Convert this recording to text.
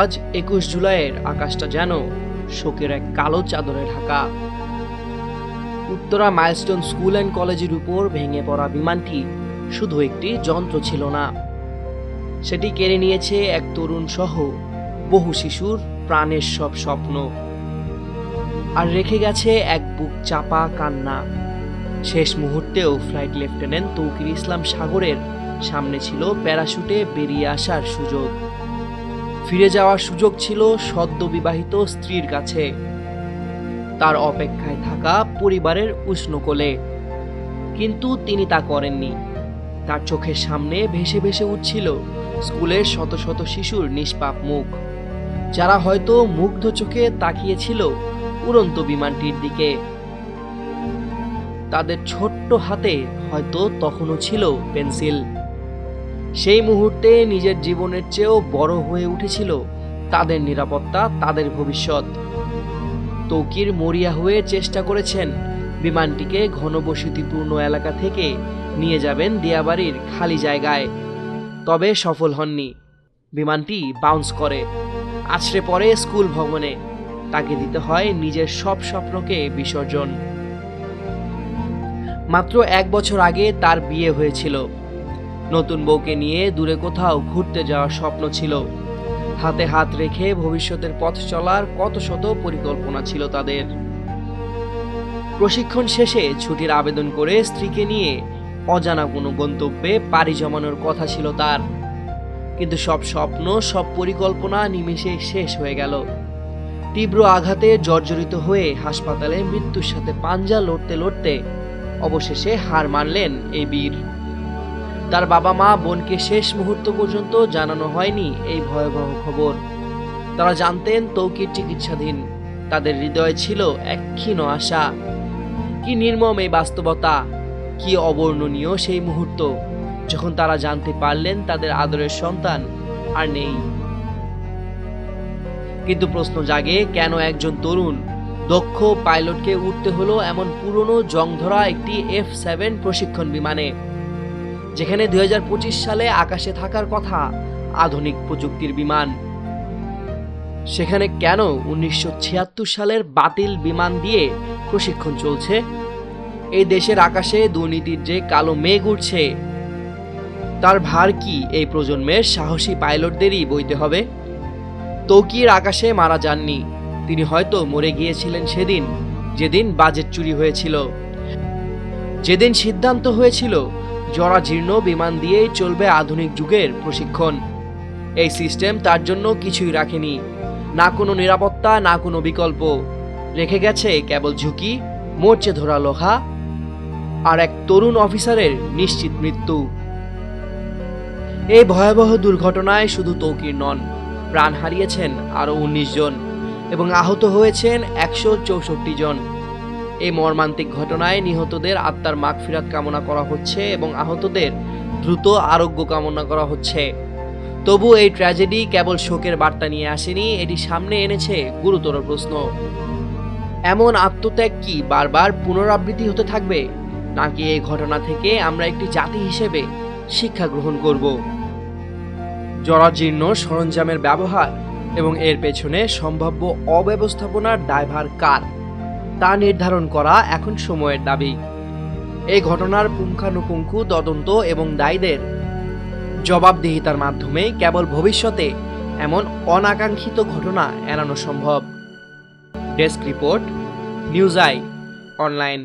আজ একুশ জুলাইয়ের আকাশটা যেন শোকের এক কালো চাদরে ঢাকা। উত্তরা মাইলস্টোন স্কুল অ্যান্ড কলেজের উপর ভেঙে পড়া বিমানটি শুধু একটি যন্ত্র ছিল না, সেটি কেড়ে নিয়েছে এক তরুণ সহ বহু শিশুর প্রাণের সব স্বপ্ন। আর রেখে গেছে এক বুক চাপা কান্না। শেষ মুহূর্তেও ফ্লাইট লেফটেন্যান্ট তৌকির ইসলাম সাগরের সামনে ছিল প্যারাশুটে বেরিয়ে আসার সুযোগ। ফিরে যাওয়ার সুযোগ ছিল সদ্য বিবাহিত স্ত্রীর কাছে। তার অপেক্ষায় থাকা পরিবারের উষ্ণ কোলে। কিন্তু তিনি তা করেননি। তার চোখের সামনে ভেসে ভেসে উঠছিল স্কুলের শত শত শিশুর নিষ্পাপ মুখ। যারা হয়তো মুগ্ধ চোখে তাকিয়েছিল উড়ন্ত বিমানটির দিকে। তাদের ছোট্ট হাতে হয়তো তখনও ছিল পেন্সিল। সেই মুহূর্তে নিজের জীবনের চেয়েও বড় হয়ে উঠেছিল তাদের নিরাপত্তা, তাদের ভবিষ্যৎ। তৌকির মরিয়া হয়ে চেষ্টা করেছেন বিমানটিকে ঘনবসতিপূর্ণ এলাকা থেকে নিয়ে যাবেন দিয়াবাড়ির খালি জায়গায়, তবে সফল হননি। বিমানটি বাউন্স করে, আছড়ে পড়ে স্কুল ভবনে। তাকে দিতে হয় নিজের সব স্বপ্নকে বিসর্জন। মাত্র এক বছর আগে তার বিয়ে হয়েছিল। নতুন বউকে নিয়ে দূরে কোথাও ঘুরতে যাওয়ার স্বপ্ন ছিল। হাতে হাত রেখে ভবিষ্যতের পথ চলার কত শত পরিকল্পনা ছিল তাদের। প্রশিক্ষণ শেষে ছুটির আবেদন করে স্ত্রীকে নিয়ে অজানা কোনো গন্তব্যে পাড়ি জমানোর কথা ছিল তার। কিন্তু সব স্বপ্ন, সব পরিকল্পনা নিমেষে শেষ হয়ে গেল। তীব্র আঘাতে জর্জরিত হয়ে হাসপাতালে মৃত্যুর সাথে পাঞ্জা লড়তে লড়তে অবশেষে হার মানলেন এই বীর। তার বাবা মা বোনকে শেষ মুহূর্ত পর্যন্ত জানানো হয়নি এই ভয়াবহ খবর। তারা জানতেন তৌকির চিকিৎসাধীন। তাদের হৃদয়ে ছিল এক ক্ষীণ আশা। কি নির্মম এই বাস্তবতা, কি অবর্ণনীয় সেই মুহূর্ত, যখন তারা জানতে পারলেন তাদের আদরের সন্তান আর নেই। কিন্তু প্রশ্ন জাগে, কেন একজন তরুণ দক্ষ পাইলটকে উঠতে হলো এমন পুরনো জংধরা একটি এফ সেভেন প্রশিক্ষণ বিমানে? যেখানে দুই হাজার পঁচিশ সালে আকাশে থাকার কথা আধুনিক প্রযুক্তির বিমান। সেখানে কেন উনিশশো ছিয়াত্তর সালের বাতিল বিমান দিয়ে প্রশিক্ষণ চলছে? এই দেশের আকাশে দুর্নীতির যে কালো মেঘ উঠছে তার ভার কি এই প্রজন্মের সাহসী পাইলটদেরই বইতে হবে? তৌকির আকাশে মারা যাননি, তিনি হয়তো মরে গিয়েছিলেন সেদিন, যেদিন বাজেট চুরি হয়েছিল। যেদিন সিদ্ধান্ত হয়েছিল জরাজীর্ণ বিমান দিয়েই চলবে আধুনিক যুগের প্রশিক্ষণ। এই সিস্টেম তার জন্য কিছুই রাখেনি। না কোনো নিরাপত্তা, না কোনো বিকল্প। রেখে গেছে কেবল ঝুঁকি মোর্চে ধরা লোহা আর এক তরুণ অফিসারের নিশ্চিত মৃত্যু। এই ভয়াবহ দুর্ঘটনায় শুধু তৌকির নন, প্রাণ হারিয়েছেন আরও উনিশ জন এবং আহত হয়েছেন একশো চৌষট্টি জন। এই মর্মান্তিক ঘটনায় নিহতদের আত্মার মাগফিরাত কামনা করা হচ্ছে এবং আহতদের দ্রুত আরোগ্য কামনা করা হচ্ছে। তবু এই ট্র্যাজেডি কেবল শোকের বার্তা নিয়ে আসেনি, এটি সামনে এনেছে গুরুতর প্রশ্ন। এমন আত্মত্যাগ কি বারবার পুনরাবৃত্তি হতে থাকবে? নাকি এই ঘটনা থেকে আমরা একটি জাতি হিসেবে শিক্ষা গ্রহণ করব? জরাজীর্ণ সরঞ্জামের ব্যবহার এবং এর পেছনে সম্ভাব্য অব্যবস্থাপনার দায়ভার কার? তা নির্ধারণ করা এখন সময়ের দাবি। এই ঘটনার পুঙ্খানুপুঙ্খু তদন্ত এবং দায়ীদের জবাবদিহিতার মাধ্যমে কেবল ভবিষ্যতে এমন অনাকাঙ্ক্ষিত ঘটনা এড়ানো সম্ভব। Desk report, news eye, online.